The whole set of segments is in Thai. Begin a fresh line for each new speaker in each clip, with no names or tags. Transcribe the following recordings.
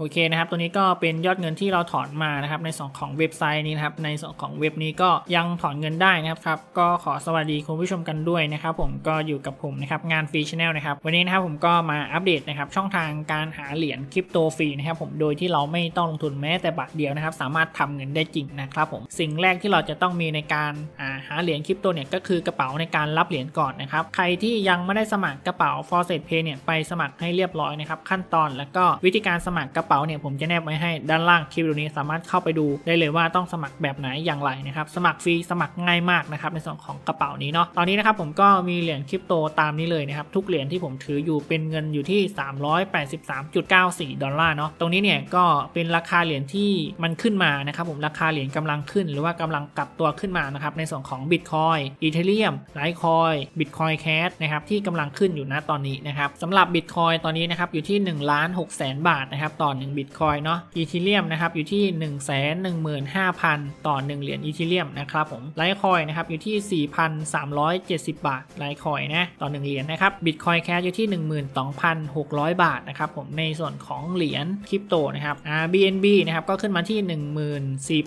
โอเคนะครับ ตัวนี้ก็เป็นยอดเงินที่เราถอนมานะครับในส่วนของเว็บไซต์นี้นะครับในส่วนของเว็บนี้ก็ยังถอนเงินได้นะครับครับก็ขอสวัสดีคุณผู้ชมกันด้วยนะครับผมก็อยู่กับผมนะครับงานฟรีชแนลนะครับวันนี้นะครับผมก็มาอัปเดตนะครับช่องทางการหาเหรียญคริปโตฟรีนะครับผมโดยที่เราไม่ต้องลงทุนแม้แต่บาทเดียวนะครับสามารถทำเงินได้จริงนะครับผมสิ่งแรกที่เราจะต้องมีในการาหาเหรียญคริปโตเนี่ยก็คือกระเป๋าในการรับเหรียญก่อนนะครับใครที่ยังไม่ได้สมัครกระเป๋า f o r s e t Pay เนี่ยไปสมัครให้เรียบร้อยนะครับขั้นตอนแล้วก็วิธีการสมัครกระเป๋าเนี่ยผมจะแนบไว้ให้ด้านล่างคลิปวิดีโอนี้สามารถเข้าไปดูได้เลยว่าต้องสมัครแบบไหนอย่างไรนะครับสมัครฟรีสมัครง่ายมากนะครับในส่วนของกระเป๋านี้เนาะตอนนี้นะครับผมก็มีเหรียญคริปโตตามนี้เลยนะครับทุกเหรียญที่ผมถืออยู่เป็นเงินอยู่ที่ 383.94 ดอลลาร์เนาะตรงนี้เนี่ยก็เป็นราคาเหรียญที่มันขึ้นมานะครับผมราคาเหรียญกำลังขึ้น หรือว่ากำลังกลับตัวขึ้นมานะครับในส่วนของ Bitcoin Ethereum Litecoin Bitcoin Cash นะครับที่กำลังขึ้นอยู่นะตอนนี้นะครับสำหรับ Bitcoin ตอนนี้นะครับอยู่ที่1ล้าน6แสนบาทนะครับต่อ1 Bitcoin เนาะ Ethereum นะครับอยู่ที่ 1 1 5 0 0 0 ต่อ 1 เหรียญ Ethereum นะครับผม Litecoin นะครับอยู่ที่ 4,370 บาท Litecoin นะต่อ 1 เหรียญนะครับ Bitcoin Cash อยู่ที่ 12,600 บาทนะครับผมในส่วนของเหรียญคริปโตนะครับ BNB นะครับก็ขึ้นมาที่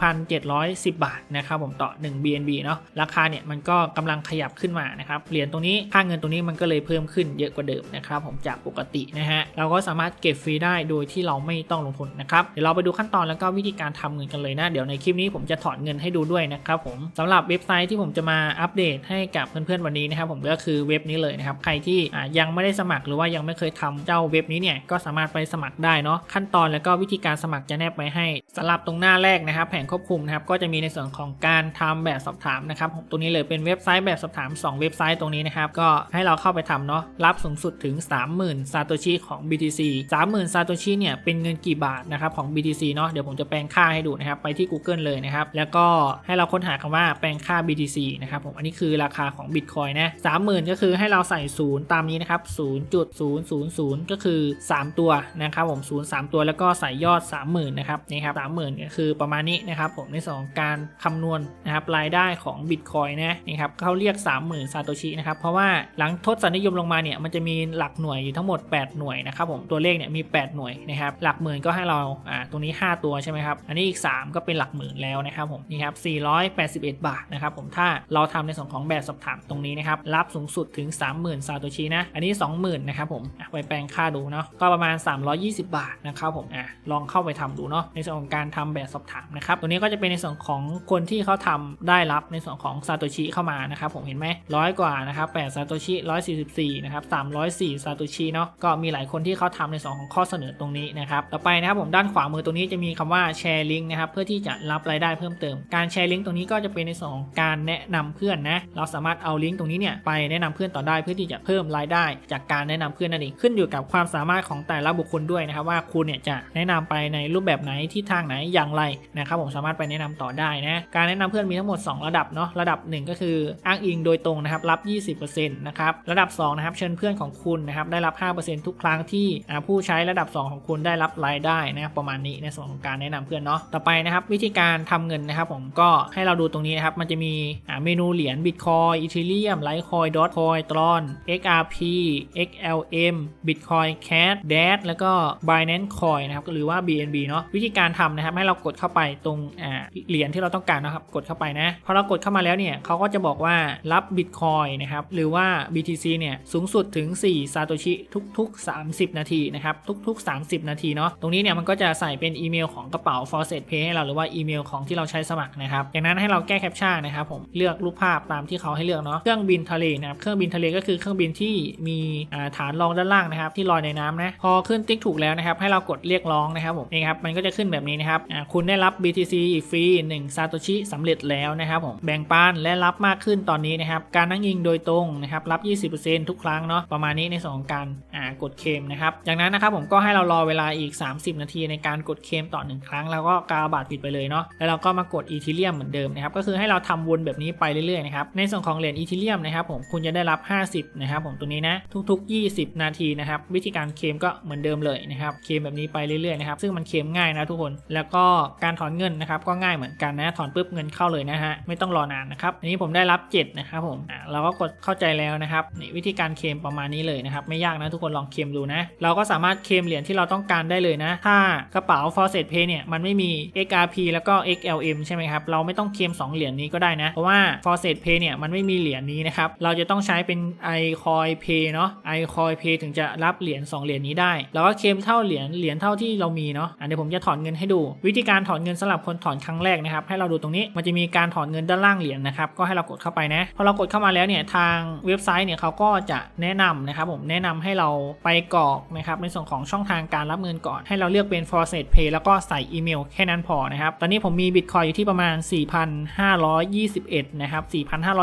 14,710 บาทนะครับผมต่อ 1 BNB เนาะราคาเนี่ยมันก็กำลังขยับขึ้นมานะครับเหรียญตรงนี้ค่าเงินตรงนี้มันก็เลยเพิ่มขึ้นเยอะกว่าเดิมนะครับผมจากปกตินะฮะเราก็สามารถเก็บฟรีได้โดยที่เราไม่ไม่ต้องลงทุนนะครับเดี๋ยวเราไปดูขั้นตอนแล้วก็วิธีการทำเงินกันเลยนะ เดี๋ยวในคลิปนี้ผมจะถอนเงินให้ดูด้วยนะครับผมสำหรับเว็บไซต์ที่ผมจะมาอัปเดตให้กับเพื่อนๆวันนี้นะครับผมก็คือเว็บนี้เลยนะครับใครที่ยังไม่ได้สมัครหรือว่ายังไม่เคยทำเจ้าเว็บนี้เนี่ยก็สามารถไปสมัครได้เนาะขั้นตอนแล้วก็วิธีการสมัครจะแนบไว้ให้สำหรับตรงหน้าแรกนะครับแผงควบคุมนะครับก็จะมีในส่วนของการทำแบบสอบถามนะครับตรงนี้เลยเป็นเว็บไซต์แบบสอบถาม 2 เว็บไซต์ตรงนี้นะครับก็ให้เราเข้าไปทำเนาะรับสูงสุดถึง 30,000ซาโตชิของ BTC 30,000ซาโตชิเนี่ยเป็นเงินกี่บาทนะครับของ BTC เนาะเดี๋ยวผมจะแปลงค่าให้ดูนะครับไปที่ Google เลยนะครับแล้วก็ให้เราค้นหาคำว่าแปลงค่า BTC นะครับผมอันนี้คือราคาของ Bitcoin นะ30,000ก็คือให้เราใส่ศูนย์ตามนี้นะครับ0.000ก็คือ 3 ตัวนะครับผม0 3ตัวแล้วก็ใส่ยอด 30,000นะครับนี่ครับ30,000ก็คือประมาณนี้นะครับผมในส่วนของการคำนวณนะครับรายได้ของ Bitcoin นะนี่ครับเขาเรียก 30,000ซาโตชินะครับเพราะว่าหลังทศนิยมลงมาเนี่ยมันจะมีหลักหน่วยอยู่ทั้งหมด 8 หน่วยนะครับผมตัวเลขเนี่ยมี 8 หน่วยนะครับหลักหมื่นก็ให้เราอ่าตรงนี้ 5 ตัวใช่ไหมครับ อันนี้อีก 3 ก็เป็นหลักหมื่นแล้วนะครับผมนี่ครับ481 บาทนะครับผมถ้าเราทำในส่วนของแบบสอบถามตรงนี้นะครับรับสูงสุดถึง 30,000 ซาโตชินะ อันนี้ 20,000นะครับผมอะไปแปลงค่าดูเนาะก็ประมาณ 320 บาทนะครับผมอะลองเข้าไปทำดูเนาะในส่วนของการทำแบบสอบถามนะครับตัวนี้ก็จะเป็นในส่วนของคนที่เขาทำได้รับในส่วนของซาโตชิเข้ามานะครับผมเห็นไหมร้อยกว่านะครับ8ซาโตชิ144นะครับ304ซาโตชิเนาะก็มีหลายคนที่เขาทำในส่วนของข้อเสนอตรงนี้นะครับต่อไปนะครับผมด้านขวามือตรงนี้จะมีคำว่าแชร์ลิงก์นะครับเพื่อที่จะรับรายได้เพิ่มเติม การแชร์ลิงก์ตรงนี้ก็จะเป็นในส่วนของการแนะนำเพื่อนนะเราสามารถเอาลิงก์ตรงนี้เนี่ยไปแนะนำเพื่อนต่อได้เพื่อที่จะเพิ่มรายได้ จากการแนะนำเพื่อนนั่นเองขึ้นอยู่กับความสามารถของแต่ละบุคคลด้วยนะครับว่าคุณเนี่ยจะแนะนำไปในรูปแบบไหนที่ทางไหนอย่างไรนะครับผมสามารถไปแนะนำต่อได้นะการแนะนำเพื่อนมีทั้งหมด 2 ระดับเนาะระดับ 1 ก็คืออ้างอิงโดยตรงนะครับรับ 20%นะครับระดับ2นะครับเชิญเพื่อนของคุณนะครับได้รับ 5%ทุกครั้งที่ผู้ใช้ระดับ 2 ของคุณได้รับรายได้นะครับประมาณนี้ในส่วนของการแนะนำเพื่อนเนาะต่อไปนะครับวิธีการทำเงินนะครับผมก็ให้เราดูตรงนี้นะครับมันจะมีเมนูเหรียญ Bitcoin Ethereum Litecoin Dogecoin Tron XRP XLM Bitcoin Cash Dash แล้วก็ Binance Coin นะครับหรือว่า BNB เนาะวิธีการทำนะครับให้เรากดเข้าไปตรงเหรียญที่เราต้องการนะครับกดเข้าไปนะพอเรากดเข้ามาแล้วเนี่ยเขาก็จะบอกว่ารับ Bitcoin นะครับหรือว่า BTC เนี่ยสูงสุดถึง4ซาโตชิทุก ๆ 30 นาทีนะครับทุก ๆ 30 นาทีเนาะตรงนี้เนี่ยมันก็จะใส่เป็นอีเมลของกระเป๋า f o r s e t Pay ให้เราหรือว่าอีเมลของที่เราใช้สมัครนะครับจากนั้นให้เราแก้แคปชั่นนะครับผมเลือกรูปภาพตามที่เขาให้เลือกเนาะเครื่องบินทะเลนะครับเครื่องบินทะเลก็คือเครื่องบินที่มีฐานรองด้านล่างนะครับที่ลอยในน้ำนะพอขึ้นติ๊กถูกแล้วนะครับให้เรากดเรียกร้องนะครับผมนี่ครับมันก็จะขึ้นแบบนี้นะครับคุณได้รับ BTC ฟรี1ซาโตชิสำเร็จแล้วนะครับผมแบ่งปันและรับมากขึ้นตอนนี้นะครับการนั่งยิงโดยตรงนะครับรับ 20%ทุกครั้งเนาะประมาณนี้ในส่วนของการกดเคมนะครับจากนั้นนะครับผมก็ให้เรารอเวลาอีก30 นาทีในการกดเคมต่อ 1 ครั้ง แล้วก็กาบาดปิดไปเลยเนาะแล้วเราก็มากดอีทีเรียมเหมือนเดิมนะครับก็คือให้เราทำวนแบบนี้ไปเรื่อยๆนะครับในส่วนของเหรียญอีทีเรียมนะครับผมคุณจะได้รับ 50 นะครับผมตัวนี้นะทุก ๆ 20 นาทีนะครับวิธีการเคมก็เหมือนเดิมเลยนะครับเคมแบบนี้ไปเรื่อยๆนะครับซึ่งมันเคมง่ายนะทุกคน แล้วก็การถอนเงินนะครับก็ง่ายเหมือนกันนะถอนปุ๊บเงินเข้าเลยนะฮะไม่ต้องรอนานนะครับอันนี้ผมได้รับ 7 นะครับผมเราก็กดเข้าใจแล้วนะครับนี่วิธีการเคมประมาณนี้เลยนะครับไม่ยากนะทุกคนลองเคมดูนะเราก็สามารถเคมเหรียญที่เราต้องการได้เลยนะ ถ้ากระเป๋า f o r s e t Pay เนี่ยมันไม่มี XRP แล้วก็ XLM ใช่ไหมครับ เราไม่ต้องเคลม2 เหรียญนี้ก็ได้นะ เพราะว่า f o r s e t Pay เนี่ยมันไม่มีเหรียญนี้นะครับ เราจะต้องใช้เป็น iCoin Pay เนาะ iCoin Pay ถึงจะรับเหรียญ2เหรียญนี้ได้แล้วก็เคลมเท่าเหรียญเหรียญเท่าที่เรามีเนาะอะเดี๋ยวผมจะถอนเงินให้ดู วิธีการถอนเงินสำหรับคนถอนครั้งแรกนะครับให้เราดูตรงนี้มันจะมีการถอนเงินด้านล่างเหรียญนะครับก็ให้เรากดเข้าไปนะพอเรากดเข้ามาแล้วเนี่ยทางเว็บไซต์เนี่ยเขาก็จะแนะนำนะครับผมแนะนำให้เราไปกรอกนะครับในส่วนของช่องทางการรับเงินก่อน ให้เราเลือกเป็น f o r s e t Pay แล้วก็ใส่อีเมลแค่นั้นพอนะครับ ตอนนี้ผมมี Bitcoin อยู่ที่ประมาณ 4,521 นะครับ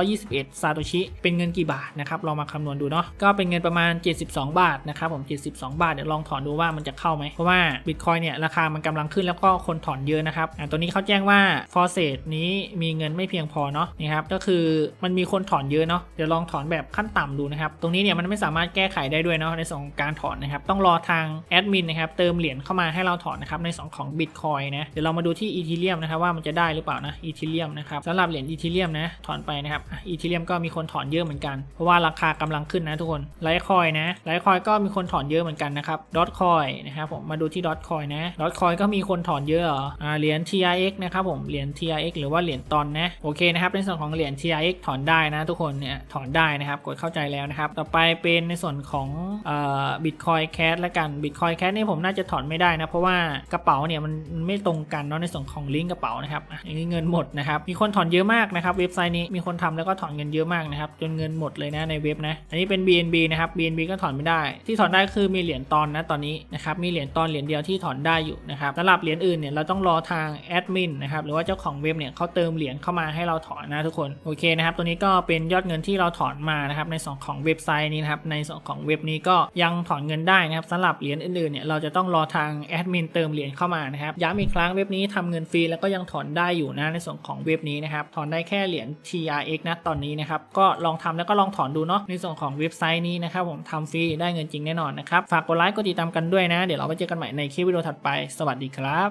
4,521 ซาโตชิ เป็นเงินกี่บาทนะครับ เรามาคำนวณดูเนาะ ก็เป็นเงินประมาณ 72 บาทนะครับผม 72 บาท เดี๋ยวลองถอนดูว่ามันจะเข้าไหม เพราะว่า Bitcoin เนี่ยราคามันกำลังขึ้นแล้วก็คนถอนเยอะนะครับอ่าตัวนี้เขาแจ้งว่า f o r s e t นี้มีเงินไม่เพียงพอเนาะนี่ครับ ก็คือมันมีคนถอนเยอะเนาะ เดี๋ยวลองถอนแบบขั้นต่ำดูนะครับ ตรงนี้เนี่ยมันไม่สามารถแก้ไขได้ด้วยเนาะในส่วนของการถอนนะครับ ต้องรอทางแอดมินนะครับเติมเหรียญเข้ามาให้เราถอนนะครับในส่วนของ Bitcoin นะเดี๋ยวเรามาดูที่ Ethereum นะครับว่ามันจะได้หรือเปล่านะ Ethereum นะครับสำหรับเหรียญ Ethereum นะถอนไปนะครับอะ Ethereum ก็มีคนถอนเยอะเหมือนกันเพราะว่าราคากำลังขึ้นนะทุกคนไลท์คอยนะไลท์คอยก็มีคนถอนเยอะเหมือนกันนะครับดอทคอยนะครับผมมาดูที่ดอทคอยนะดอทคอยก็มีคนถอนเยอะเหรออ่าเหรียญ TRX นะครับผมเหรียญ TRX หรือว่าเหรียญตอนนะโอเคนะครับในส่วนของเหรียญ TRX ถอนได้นะทุกคนเนี่ยถอนได้นะครับกดเข้าใจแล้วนะครับต่อไปเป็นในส่วนของเอ่อ Bitcoin Cash ละกัน Bitcoin Cash นี่ผมน่าจะจะถอนไม่ได้นะ เพราะว่ากระเป๋าเนี่ยมันไม่ตรงกันเนาะในส่วนของลิงก์กระเป๋านะครับอะอย่างนี้เงินหมดนะครับมีคนถอนเยอะมากนะครับเว็บไซต์นี้มีคนทำแล้วก็ถอนเงินเยอะมากนะครับจนเงินหมดเลยนะในเว็บนะอันนี้เป็น BNB นะครับ BNB ก็ถอนไม่ได้ ที่ถอนได้คือมีเหรียญตอนนะตอนนี้นะครับมีเหรียญตอนเหรียญเดียวที่ถอนได้อยู่นะครับสำหรับเหรียญอื่นเนี่ยเราต้องรอทางแอดมินนะครับหรือว่าเจ้าของเว็บเนี่ยเขาเติมเหรียญเข้ามาให้เราถอนนะทุกคนโอเคนะครับตัวนี้ก็เป็นยอดเงินที่เราถอนมานะครับในส่วนของเว็บไซต์นี้นะครับในส่วนของเว็บนี้ก็ยังถอนเงินได้นะครับสำหรับเหรียญอื่นๆเนี่ยเราจะต้องรอทางแอดมินเติมเหรียญเข้ามานะครับย้ำอีกครั้งเว็บนี้ทำเงินฟรีแล้วก็ยังถอนได้อยู่นะในส่วนของเว็บนี้นะครับถอนได้แค่เหรียญ TRX นะตอนนี้นะครับก็ลองทำแล้วก็ลองถอนดูเนาะในส่วนของเว็บไซต์นี้นะครับผมทำฟรีได้เงินจริงแน่นอนนะครับฝากกดไลค์กดติดตามกันด้วยนะ เดี๋ยวเราไปเจอกันใหม่ในคลิปวิดีโอถัดไปสวัสดีครับ